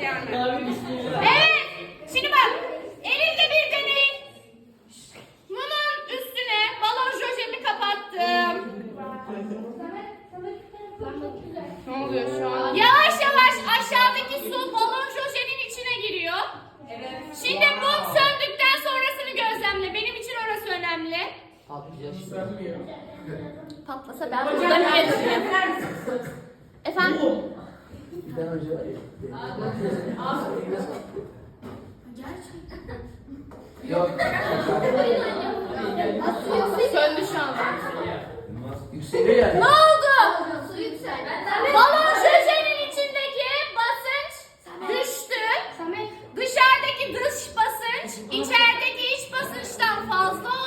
bismillah. Evet. Şimdi bak. Elimde bir deney. Bunun üstüne balon jojemi kapattım. Ne oluyor şu an? Yavaş yavaş aşağıdaki su balon jojenin içine giriyor. Evet. Şimdi mum söndükten sonrasını gözlemle. Benim için orası önemli. Patlayacak şimdi. Patlasa ben burada durayım? Efendim? Giden önce... Gerçekten. Yok. Söndü şu anda. Yükseliyor yani. Ne oldu? Su yükseldi. Balon şişenin içindeki basınç düştü. Dışarıdaki dış basınç içerideki iç basınçtan fazla oldu.